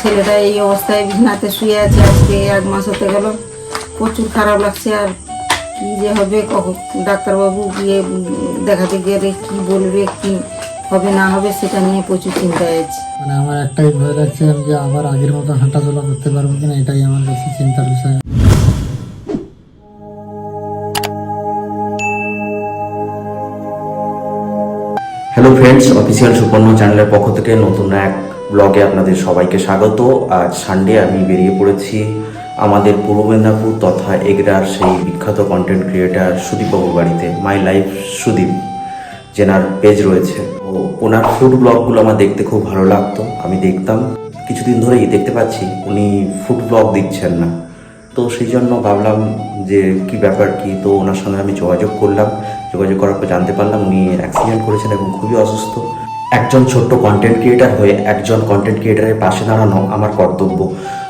ছেলেটা এই অবস্থায় বিছানাতে শুয়ে আছে আজকে এক মাস হতে গেল। প্রচুর খারাপ লাগছে আর কি যে হবে কখন ডাক্তারবাবু গিয়ে দেখাতে গেলে কি বলবে কি হবে না হবে সেটা নিয়ে প্রচুর চিন্তায় আছে মানে আমার একটাই ভয় লাগছে আমি যে আবার আগের মতো হাঁটাচলা করতে পারব কিনা এটাই আমার বেশি চিন্তার বিষয়। হ্যালো ফ্রেন্ডস অফিসিয়াল সুপর্ণ চ্যানেলের পক্ষ থেকে নতুন এক ব্লগে আপনাদের সবাইকে স্বাগত। আজ সানডে আমি বেরিয়ে পড়েছি আমাদের পূর্ব মেদিনীপুর তথা এগরার সেই বিখ্যাত কন্টেন্ট ক্রিয়েটার সুদীপবাবুর বাড়িতে মাই লাইফ সুদীপ, যেনার পেজ রয়েছে। ও ওনার ফুড ব্লগগুলো আমার দেখতে খুব ভালো লাগতো, আমি দেখতাম। কিছুদিন ধরেই দেখতে পাচ্ছি উনি ফুড ব্লগ দিচ্ছেন না। তো সেই জন্য ভাবলাম যে কি ব্যাপার, কি? তো ওনার সঙ্গে আমি যোগাযোগ করলাম। যোগাযোগ করার পর জানতে পারলাম উনি অ্যাক্সিডেন্ট করেছেন এবং খুবই অসুস্থ। একজন ছোট্ট কন্টেন্ট ক্রিয়েটার হয়ে একজন কন্টেন্ট ক্রিয়েটারের পাশে দাঁড়ানো আমার কর্তব্য।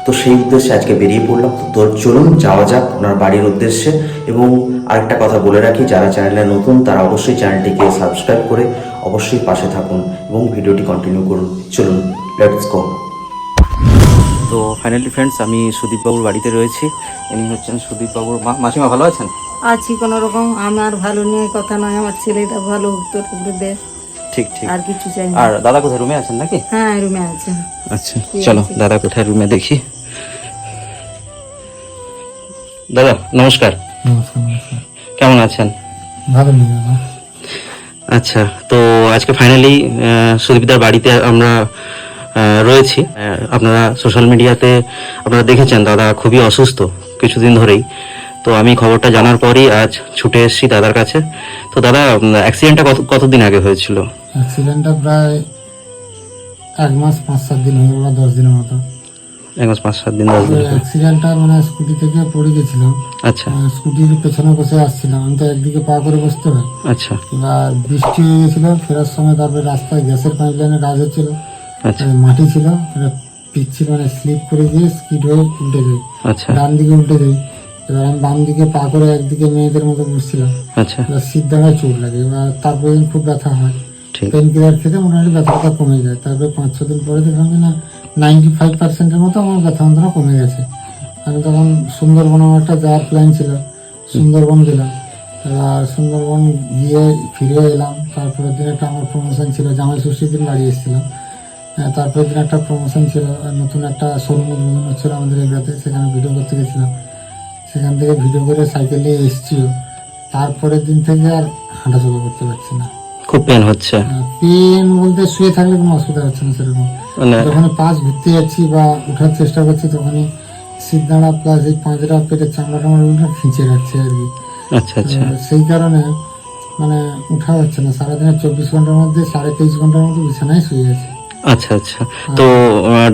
তো সেই উদ্দেশ্যে আজকে বেরিয়ে পড়লাম। তো তোর চলুন যাওয়া যাক ওনার বাড়ির উদ্দেশ্যে। এবং আরেকটা কথা বলে রাখি যারা চ্যানেলে নতুন তারা অবশ্যই চ্যানেলটিকে সাবস্ক্রাইব করে অবশ্যই পাশে থাকুন এবং ভিডিওটি কন্টিনিউ করুন। চলুন লেটস গো তো ফাইনালি ফ্রেন্ডস আমি সুদীপবাবুর বাড়িতে রয়েছি। ইনি হচ্ছেন সুদীপবাবুর মা। মাসিমা ভালো আছেন? আছি কোনো রকম আমার ভালো নিয়ে কথা নয় আমার ছেলেটা ভালো উত্তর দেয় ঠিক ঠিক। আর কিছু চাই আর দাদা কোথায়? রুমে আছেন নাকি? হ্যাঁ রুমে আছে আচ্ছা চলো দাদা কোথায় রুমে দেখি। দাদা নমস্কার। কেমন আছেন? ভালো আচ্ছা তো আজকে ফাইনালি সুদীপদার বাড়িতে আমরা রয়েছি। আপনারা সোশ্যাল মিডিয়াতে আপনারা দেখেছেন দাদা খুবই অসুস্থ কিছুদিন ধরেই। তো আমি খবরটা জানার পরই আজ ছুটে এসেছি দাদার কাছে। তো দাদা অ্যাক্সিডেন্টটা কত কতদিন আগে হয়েছিল? অ্যাক্সিডেন্টটা প্রায় এক মাস পাঁচ সাত দিন হয়ে গেল দশ দিনের মতো। এক মাস পাঁচ সাত দিন দশ দিন অ্যাক্সিডেন্টটা মানে স্কুটি থেকে পড়ে গেছিলাম। আচ্ছা। স্কুটির পেছনে বসে আসছিলাম। আমি তো একদিকে পা করে বসতে হয়। আচ্ছা। এবার বৃষ্টি হয়ে গেছিল ফেরার সময় তারপরে রাস্তায় গ্যাসের পাইপ লাইনের কাজ হচ্ছিল। আচ্ছা। মাটি ছিল পিচ্ছি মানে স্লিপ করে গিয়ে স্কিড হয়ে উল্টে যায়। আচ্ছা। ডান দিকে উল্টে যায়। এবার আমি বাম দিকে পা করে একদিকে মেয়েদের মতো বসছিলাম আচ্ছা। এবার সিট চোট লাগে এবার তারপরে খুব ব্যথা হয়। পেন কিলার খেতে মোটামুটি ব্যথাটা কমে যায় তারপরে পাঁচ ছ দিন পরে দেখলাম যে না নাইনটি ফাইভ পার্সেন্টের মতো আমার ব্যথা যন্ত্রণা কমে গেছে। আমি তখন সুন্দরবন আমার একটা যাওয়ার প্ল্যান ছিল সুন্দরবন গেলাম। এবার সুন্দরবন গিয়ে ফিরে এলাম তারপরের দিন একটা আমার প্রমোশন ছিল জামাই ষষ্ঠীর দিন বাড়ি এসেছিলাম। তারপরের দিন একটা প্রমোশন ছিল আর নতুন একটা শোরুম উদ্বোধন হচ্ছিল আমাদের এগুলোতে সেখানে ভিডিও করতে গেছিলাম। সেখান থেকে ভিডিও করে সাইকেল নিয়ে এসেছিও তারপরের দিন থেকে আর হাঁটাচলা করতে পারছি না। খুব পেন হচ্ছে। পেন বলতে শুয়ে থাকলে কোনো অসুবিধা হচ্ছে না সেরকম। মানে যখন পাশ ঘুরতে যাচ্ছি বা ওঠার চেষ্টা করছি তখনই সিট দাঁড়া প্লাস এই পাঁচটা পেটের চামড়াটা আমার উল্টা খিঁচে রাখছে আর কি। আচ্ছা আচ্ছা। সেই কারণে মানে উঠা হচ্ছে না। সারাদিনের চব্বিশ ঘণ্টার মধ্যে সাড়ে তেইশ ঘণ্টার মধ্যে বিছানায় শুয়ে আছে। আচ্ছা আচ্ছা। তো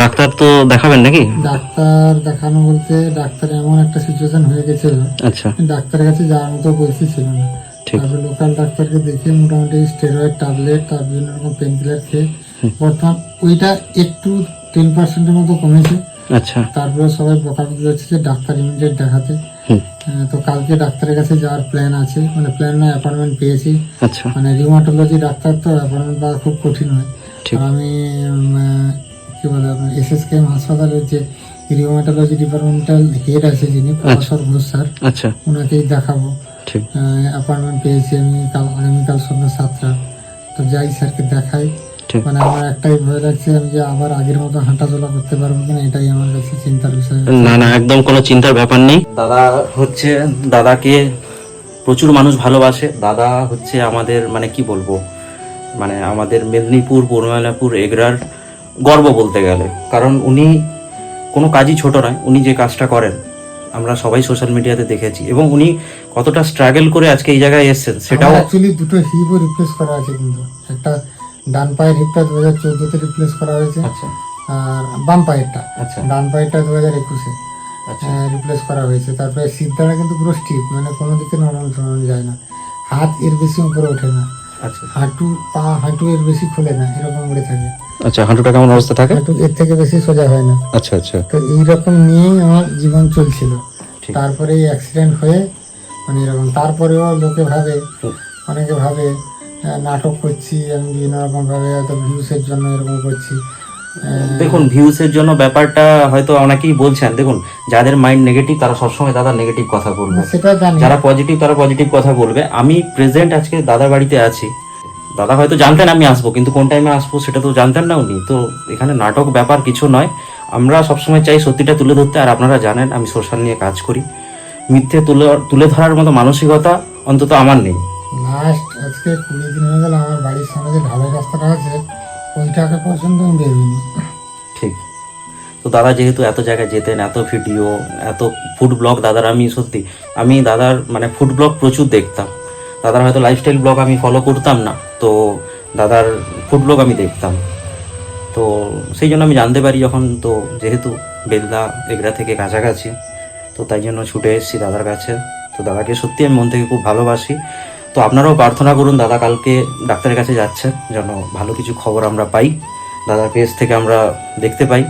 ডাক্তার তো দেখাবেন নাকি? ডাক্তার দেখানো বলতে ডাক্তার এমন একটা সিচুয়েশন হয়ে গেছিল। আচ্ছা। ডাক্তারের কাছে যাওয়ার মতো পরিস্থিতি ছিল না। তারপর লোকাল ডাক্তারকে দেখে মোটামুটি স্টেরয়েড ট্যাবলেট তার বিভিন্ন রকম পেন কিলার খেয়ে বর্তমান ওইটা একটু টেন পার্সেন্টের মতো কমেছে। আচ্ছা। তারপরে সবাই বকাবকি হচ্ছে যে ডাক্তার ইমিডিয়েট দেখাতে। তো কালকে ডাক্তারের কাছে যাওয়ার প্ল্যান আছে। মানে প্ল্যান না অ্যাপয়েন্টমেন্ট পেয়েছি। আচ্ছা। মানে রিউমাটোলজি ডাক্তার তো অ্যাপয়েন্টমেন্ট পাওয়া খুব কঠিন হয়। আমি কি বলে আপনার এস এস কে হাসপাতালের যে রিউমাটোলজি ডিপার্টমেন্টাল হেড আছে যিনি প্রফেসর ঘোষ স্যার আচ্ছা। ওনাকেই দেখাবো। ঠিক। অ্যাপয়েন্টমেন্ট পেয়েছি আমি কাল আগামীকাল সন্ধ্যা সাতটা। তো যাই স্যারকে দেখাই। ঠিক। মানে আমার একটাই ভয় লাগছে আমি যে আবার আগের মতো হাঁটাচলা করতে পারব কিনা এটাই আমার কাছে চিন্তার বিষয়। না না একদম কোনো চিন্তার ব্যাপার নেই। দাদা হচ্ছে দাদাকে প্রচুর মানুষ ভালোবাসে। দাদা হচ্ছে আমাদের মানে কি বলব মানে আমাদের মেদিনীপুর পূর্ব মেদিনীপুর এগরার গর্ব বলতে গেলে। কারণ উনি কোনো কাজই ছোট নয় উনি যে কাজটা করেন আমরা সবাই সোশ্যাল মিডিয়াতে দেখেছি। এবং উনি কতটা স্ট্রাগল করে আজকে এই জায়গায় এসেছেন সেটাও অ্যাকচুয়ালি দুটো হিপও রিপ্লেস করা আছে কিন্তু। একটা ডান পায়ের হিপটা দু হাজার চোদ্দোতে রিপ্লেস করা হয়েছে আচ্ছা। আর বাম পায়েরটা আচ্ছা। ডান পায়েরটা দু হাজার একুশে আচ্ছা। রিপ্লেস করা হয়েছে। তারপরে সিদ্ধাটা কিন্তু পুরো স্টিপ মানে কোনো দিকে নরম টরানো যায় না। হাত এর বেশি উপরে ওঠে না। আচ্ছা হাঁটু পা হাঁটু এর বেশি খোলে না এরকম উড়ে থাকে। আচ্ছা হাঁটুটা কেমন অবস্থা থাকে? হাঁটু এর থেকে বেশি সোজা হয় না। আচ্ছা আচ্ছা। তো এইরকম নিয়েই আমার জীবন চলছিল। তারপরে এই অ্যাক্সিডেন্ট হয়ে মানে এরকম। তারপরেও লোকে ভাবে অনেকে ভাবে আহ, নাটক করছি আমি বিভিন্ন রকম ভাবে হয়তো ভিউসের জন্য এরকম করছি। দেখুন ভিউসের জন্য ব্যাপারটা হয়তো অনেকেই বলছেন দেখুন যাদের মাইন্ড নেগেটিভ তারা সবসময় দাদা নেগেটিভ কথা বলবে। যারা পজিটিভ তারা পজিটিভ কথা বলবে। আমি প্রেজেন্ট আজকে দাদার বাড়িতে আছি। দাদা হয়তো জানতেন আমি আসব কিন্তু কোন টাইমে আসব সেটা তো জানতেন না উনি। তো এখানে নাটক ব্যাপার কিছু নয়। আমরা সবসময় চাই সত্যিটা তুলে ধরতে আর আপনারা জানেন আমি সোশ্যাল নিয়ে কাজ করি। মিথ্যে তুলে তুলে ধরার মতো মানসিকতা অন্তত আমার নেই। লাস্ট আজকে কুড়ি দিন হয়ে গেল আমার বাড়ির সামনে যে ঢালাই রাস্তাটা আছে পর্যন্ত আমি বেরোইনি ঠিক। তো দাদা যেহেতু এত জায়গায় যেতেন, এত ভিডিও, এত ফুড ব্লগ দাদার আমি সত্যি, আমি দাদার মানে ফুড ব্লগ প্রচুর দেখতাম। দাদার হয়তো লাইফস্টাইল ব্লগ আমি ফলো করতাম না, তো দাদার ফুড ব্লগ আমি দেখতাম। তো সেই জন্য আমি জানতে পারি যখন, তো যেহেতু বেলদা, এগরা থেকে কাছাকাছি, তো তাই জন্য ছুটে এসেছি দাদার কাছে। তো দাদাকে সত্যি আমি মন থেকে খুব ভালোবাসি। তো আপনারাও প্রার্থনা করুন, দাদা কালকে ডাক্তারের কাছে যাচ্ছেন যেন ভালো কিছু খবর আমরা পাই, দাদার পেজ থেকে আমরা দেখতে পাই।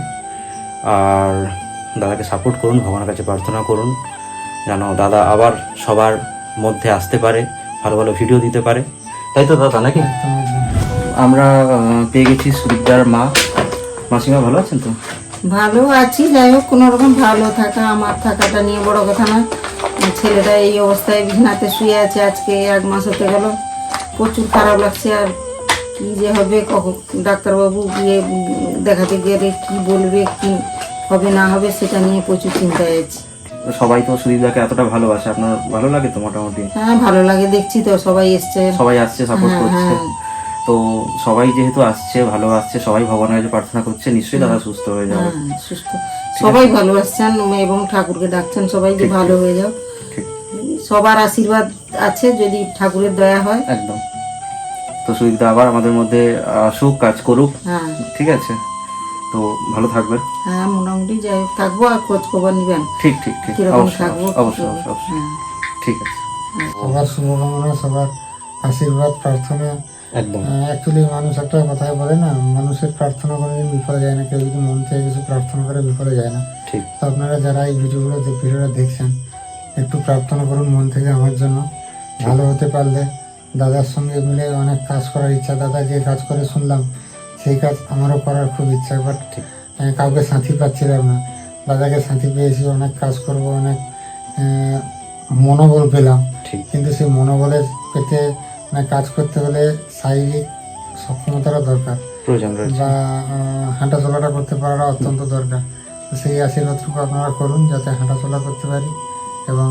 আর দাদাকে সাপোর্ট করুন, ভগবানের কাছে প্রার্থনা করুন, যেন দাদা আবার সবার মধ্যে আসতে পারে, ভালো ভালো ভিডিও দিতে পারে। তাই তো দাদা, নাকি? আমরা পেয়ে গেছি সুরিদার মা। মাসিমা, ভালো আছেন তো? ভালো আছি, যাই হোক কোনো রকম ভালো থাকা, আমার থাকাটা নিয়ে বড় কথা না ছেলেটা এই অবস্থায় বিছানাতে শুয়ে আছে আজকে এক মাস হতে গেল। প্রচুর খারাপ লাগছে আর কি যে হবে কখন ডাক্তারবাবু গিয়ে দেখাতে গেলে কি বলবে কি হবে না হবে সেটা নিয়ে প্রচুর চিন্তায় আছি। সবাই তো সুদীপদাকে এতটা ভালোবাসে আপনার ভালো লাগে তো মোটামুটি? হ্যাঁ ভালো লাগে দেখছি তো সবাই এসছে। সবাই আসছে সাপোর্ট হ্যাঁ, করছে। হ্যাঁ। তো সবাই যেহেতু আসছে ভালো আসছে সবাই ভগবানের কাছে প্রার্থনা করছে নিশ্চয়ই দাদা সুস্থ হয়ে যাবে। হ্যাঁ সুস্থ। সবাই ভালো আসছেন এবং ঠাকুরকে ডাকছেন সবাই যে ভালো হয়ে যাও। সবার আশীর্বাদ আছে যদি ঠাকুরের দয়া হয়। একদম। তো সুদীপদা আবার আমাদের মধ্যে আসুক কাজ করুক। হ্যাঁ। ঠিক আছে। তো ভালো থাকবেন। হ্যাঁ মোটামুটি যাই হোক থাকব আর খোঁজ খবর নিবেন। ঠিক ঠিক ঠিক। থাকব অবশ্যই অবশ্যই অবশ্যই। হ্যাঁ। ঠিক আছে। সবার শুভকামনা সবার আশীর্বাদ প্রার্থনা একদম। অ্যাকচুয়ালি মানুষ একটা কথাই বলে না মানুষের প্রার্থনা কোনোদিন বিফলে যায় না কেউ যদি মন থেকে কিছু প্রার্থনা করে বিফলে যায় না। ঠিক। তো আপনারা যারা এই ভিডিওগুলো ভিডিওটা দেখছেন একটু প্রার্থনা করুন মন থেকে আমার জন্য। ভালো হতে পারলে দাদার সঙ্গে মিলে অনেক কাজ করার ইচ্ছা দাদা যে কাজ করে শুনলাম সেই কাজ আমারও করার খুব ইচ্ছা বাট কাউকে সাথী পাচ্ছিলাম না। দাদাকে সাথী পেয়েছি অনেক কাজ করব অনেক মনোবল পেলাম। ঠিক। কিন্তু সেই মনোবলের পেতে মানে কাজ করতে হলে শারীরিক সক্ষমতারও দরকার। বা হাঁটা চলাটা করতে পারাটা অত্যন্ত দরকার। সেই আশীর্বাদটুকু আপনারা করুন যাতে হাঁটা চলা করতে পারি এবং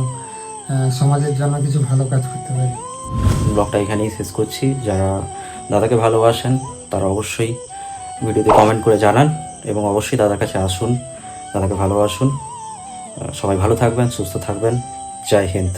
সমাজের জন্য কিছু ভালো কাজ করতে পারি। ব্লগটা এখানেই শেষ করছি। যারা দাদাকে ভালোবাসেন তারা অবশ্যই ভিডিওতে কমেন্ট করে জানান এবং অবশ্যই দাদার কাছে আসুন দাদাকে ভালোবাসুন। সবাই ভালো থাকবেন সুস্থ থাকবেন। জয় হিন্দ।